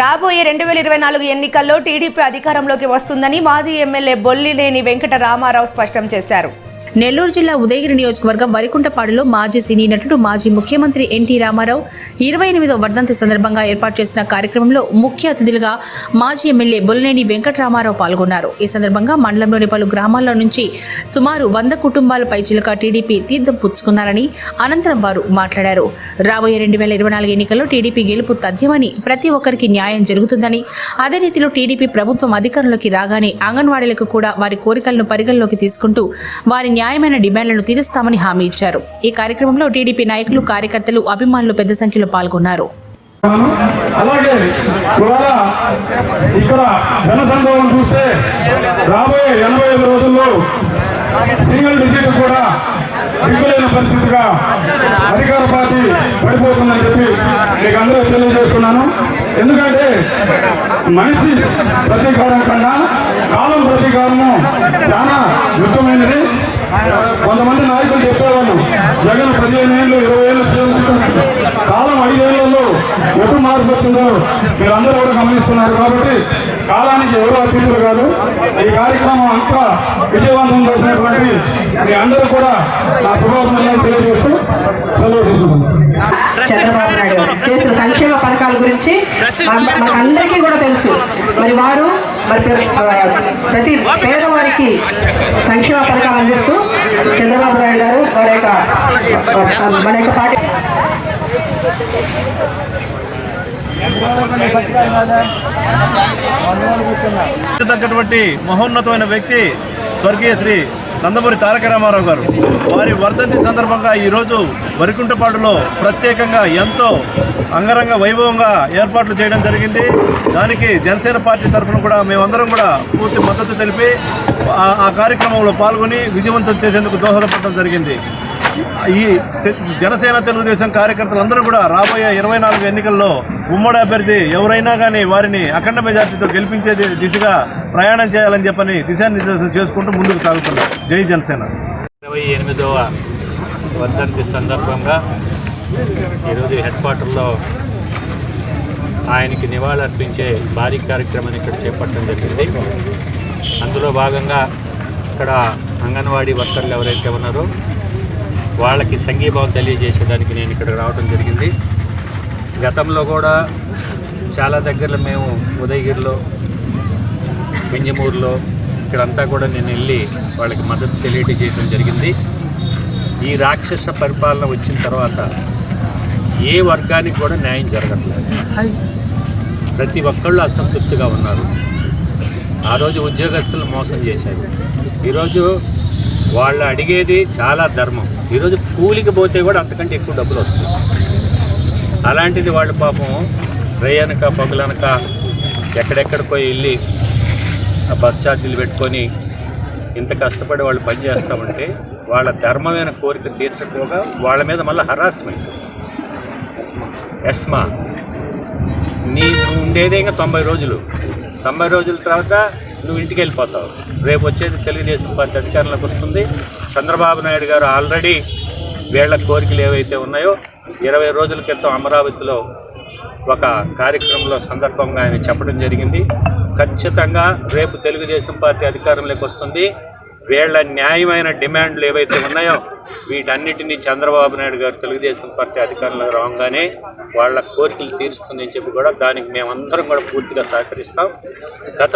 రాబోయే రెండు వేల ఇరవై నాలుగు ఎన్నికల్లో టీడీపీ అధికారంలోకి వస్తుందని మాజీ ఎమ్మెల్యే బొల్లినేని వెంకట రామారావు స్పష్టం చేశారు. నెల్లూరు జిల్లా ఉదయగిరి నియోజకవర్గం వరికుంటపాడులో మాజీ సినీ నటుడు మాజీ ముఖ్యమంత్రి ఎన్టీ రామారావు ఇరవై ఎనిమిదో వర్ధంతి సందర్భంగా ఏర్పాటు చేసిన కార్యక్రమంలో ముఖ్య అతిథులుగా మాజీ ఎమ్మెల్యే బొల్లినేని వెంకటరామారావు పాల్గొన్నారు. ఈ సందర్భంగా మండలంలోని పలు గ్రామాల్లో నుంచి సుమారు వంద కుటుంబాల పైచిలుక టీడీపీ తీర్థం పుచ్చుకున్నారని అనంతరం వారు మాట్లాడారు. రాబోయే రెండు వేల ఇరవై నాలుగు ఎన్నికల్లో టీడీపీ గెలుపు తథ్యమని ప్రతి ఒక్కరికి న్యాయం జరుగుతుందని అదే రీతిలో టీడీపీ ప్రభుత్వం అధికారంలోకి రాగానే అంగన్వాడీలకు కూడా వారి కోరికలను పరిగణలోకి తీసుకుంటూ వారి న్యాయ న్యాయమైన డిమాండ్లను తీరుస్తామని హామీ ఇచ్చారు. ఈ కార్యక్రమంలో టీడీపీ నాయకులు కార్యకర్తలు అభిమానులు పెద్ద సంఖ్యలో పాల్గొన్నారు. అలాగే ఇవాళ ఇక్కడ జన సంభవం చూస్తే రాబోయే ఎనభై ఐదు రోజుల్లో సింగిల్ డిజిట్ కూడా దిగులేని పరిస్థితిగా అధికార పార్టీ పడిపోతుందని చెప్పి మీకు అందరూ తెలియజేస్తున్నాను. ఎందుకంటే మనిషి ప్రతీకారం కన్నా కాలం ప్రతీకారము చాలా యుద్ధమైనది. కొంతమంది నాయకులు చెప్పేవాళ్ళు జగన్ పదిహేను ఏళ్ళు ఇరవై ఏళ్ళు కాలం ఐదేళ్ళలో ఎటు మార్పు వచ్చిందో మీరందరూ కూడా గమనిస్తున్నారు కాబట్టి కాలానికి ఎవరు అతిథులు కాదు. ఈ కార్యక్రమం అంతా విజయవంతం చేసినటువంటి మీ అందరూ కూడా నా శుభాభినందనలు తెలియజేస్తూ సెలవు తీసుకుంటున్నాను. చంద్రబాబు నాయుడు చేసిన సంక్షేమ పథకాల గురించి మన- కూడా తెలుసు. మరి వారు మరి ప్రతి పేద పేదవారికి సంక్షేమ పథకాలు అందిస్తూ చంద్రబాబు నాయుడు గారు వారి యొక్క మన యొక్క పార్టీ తగ్గటువంటి మహోన్నతమైన వ్యక్తి స్వర్గీయ శ్రీ నందమూరి తారక రామారావు గారు. వారి వర్ధంతి సందర్భంగా ఈరోజు వరికుంటపాడులో ప్రత్యేకంగా ఎంతో అంగరంగ వైభవంగా ఏర్పాట్లు చేయడం జరిగింది. దానికి జనసేన పార్టీ తరఫున కూడా మేమందరం కూడా పూర్తి మద్దతు తెలిపి ఆ- కార్యక్రమంలో పాల్గొని విజయవంతం చేసేందుకు దోహదపడటం జరిగింది. ఈ జనసేన తెలుగుదేశం కార్యకర్తలందరూ కూడా రాబోయే ఇరవై నాలుగు ఎన్నికల్లో ఉమ్మడి అభ్యర్థి ఎవరైనా కానీ వారిని అఖండ మెజార్టీతో గెలిపించే దిశగా ప్రయాణం చేయాలని చెప్పని దిశానిర్దేశం చేసుకుంటూ ముందుకు సాగుతున్నారు. జై జనసేన. ఇరవై ఎనిమిదవ వర్ధంతి సందర్భంగా ఈరోజు హెడ్ క్వార్టర్లో ఆయనకి నివాళులర్పించే భారీ కార్యక్రమాన్ని ఇక్కడ చేపట్టడం జరిగింది. అందులో భాగంగా ఇక్కడ అంగన్వాడీ వర్కర్లు ఎవరైతే ఉన్నారో వాళ్ళకి సంఘీభావం తెలియజేసేదానికి నేను ఇక్కడ రావడం జరిగింది. గతంలో కూడా చాలా దగ్గరలో మేము ఉదయగిరిలో పెంజమూరులో ఇక్కడంతా కూడా నేను వెళ్ళి వాళ్ళకి మద్దతు తెలియజేయడం జరిగింది. ఈ రాక్షస పరిపాలన వచ్చిన తర్వాత ఏ వర్గానికి కూడా న్యాయం జరగట్లేదు. ప్రతి ఒక్కళ్ళు అసంతృప్తిగా ఉన్నారు. ఆ రోజు ఉద్యోగస్తులు మోసం చేశారు. ఈరోజు వాళ్ళు అడిగేది చాలా ధర్మం. ఈరోజు కూలికి పోతే కూడా అంతకంటే ఎక్కువ డబ్బులు వస్తుంది అలాంటిది వాళ్ళు పాపం రేయనక పగులనక ఎక్కడెక్కడికో వెళ్ళి ఆ బస్ ఛార్జీలు పెట్టుకొని ఇంత కష్టపడి వాళ్ళు పని చేస్తామంటే వాళ్ళ ధర్మమైన కోరిక తీర్చకపోగా వాళ్ళ మీద మళ్ళీ హరాస్మెంట్ ఎస్మా నీ ఉండేదే ఇంకా తొంభై రోజులు. తొంభై రోజుల తర్వాత నువ్వు ఇంటికి వెళ్ళిపోతావు. రేపు వచ్చేది తెలుగుదేశం పార్టీ అధికారంలోకి వస్తుంది. చంద్రబాబు నాయుడు గారు ఆల్రెడీ వీళ్ళ కోరికలు ఏవైతే ఉన్నాయో ఇరవై రోజుల క్రితం అమరావతిలో ఒక కార్యక్రమంలో సందర్భంగా ఆయన చెప్పడం జరిగింది. ఖచ్చితంగా రేపు తెలుగుదేశం పార్టీ అధికారంలోకి వస్తుంది. వీళ్ళ న్యాయమైన డిమాండ్లు ఏవైతే ఉన్నాయో వీటన్నిటినీ చంద్రబాబు నాయుడు గారు తెలుగుదేశం పార్టీ అధికారంలో రాగానే వాళ్ళ కోరికలు తీరుస్తుందని చెప్పి కూడా దానికి మేమందరం కూడా పూర్తిగా సహకరిస్తాం. గత